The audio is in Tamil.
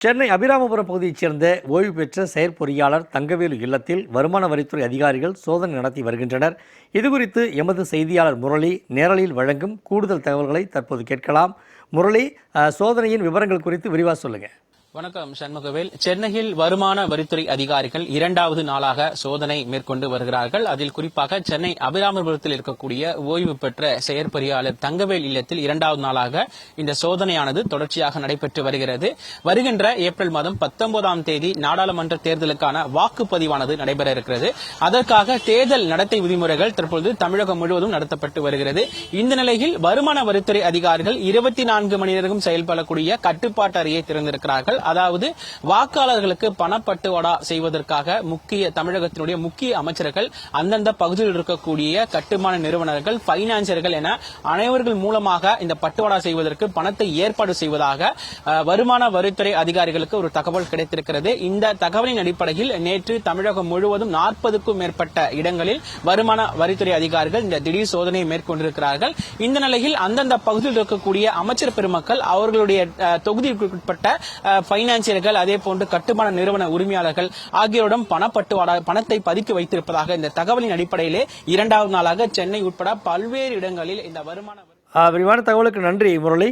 சென்னை அபிராமபுரம் பகுதியைச் சேர்ந்த ஓய்வு பெற்ற செயற்பொறியாளர் தங்கவேலு இல்லத்தில் வருமான வரித்துறை அதிகாரிகள் சோதனை நடத்தி வருகின்றனர். இதுகுறித்து எமது செய்தியாளர் முரளி நேரலில் வழங்கும் கூடுதல் தகவல்களை தற்போது கேட்கலாம். முரளி சோதனையின் விவரங்கள் குறித்து விரிவாக சொல்லுங்கள் வணக்கம் சண்முகவேல். சென்னையில் வருமான வரித்துறை அதிகாரிகள் இரண்டாவது நாளாக சோதனை மேற்கொண்டு வருகிறார்கள். அதில் குறிப்பாக சென்னை அபிராமபுரத்தில் இருக்கக்கூடிய ஓய்வு பெற்ற செயற்பொறியாளர் தங்கவேல் இல்லத்தில் இரண்டாவது நாளாக இந்த சோதனையானது தொடர்ச்சியாக நடைபெற்று வருகிறது. வருகின்ற ஏப்ரல் மாதம் பத்தொன்பதாம் தேதி நாடாளுமன்ற தேர்தலுக்கான வாக்குப்பதிவானது நடைபெற இருக்கிறது. அதற்காக தேர்தல் நடத்தை விதிமுறைகள் தற்பொழுது தமிழகம் முழுவதும் நடத்தப்பட்டு வருகிறது. இந்த நிலையில் வருமான வரித்துறை அதிகாரிகள் இருபத்தி நான்கு மணி நேரம் செயல்படக்கூடிய கட்டுப்பாட்டு அறையை திறந்திருக்கிறார்கள். அதாவது வாக்காளர்களுக்கு பணப்பட்டுவாடா செய்வதற்காக முக்கிய தமிழகத்தினுடைய முக்கிய அமைச்சர்கள் அந்தந்த பகுதியில் இருக்கக்கூடிய கட்டுமான நிறுவனர்கள் பைனான்சியர்கள் என அனைவர்கள் மூலமாக இந்த பட்டுவாடா செய்வதற்கு பணத்தை ஏற்பாடு செய்வதாக வருமான வரித்துறை அதிகாரிகளுக்கு ஒரு தகவல் கிடைத்திருக்கிறது. இந்த தகவலின் அடிப்படையில் நேற்று தமிழகம் முழுவதும் நாற்பதுக்கும் மேற்பட்ட இடங்களில் வருமான வரித்துறை அதிகாரிகள் இந்த திடீர் சோதனையை மேற்கொண்டிருக்கிறார்கள். இந்த நிலையில் அந்தந்த பகுதியில் இருக்கக்கூடிய அமைச்சர் பெருமக்கள் அவர்களுடைய அஹ், தொகுதிக்குட்பட்ட பைனான்சியர்கள் அதே போன்று கட்டுமான நிறுவன உரிமையாளர்கள் ஆகியோரிடம் பணப்பட்டுவாடா பணத்தை பதுக்கி வைத்திருப்பதாக இந்த தகவலின் அடிப்படையிலே இரண்டாவது நாளாக சென்னை உட்பட பல்வேறு இடங்களில் இந்த வருமான விரிவான தகவலுக்கு நன்றி முரளி.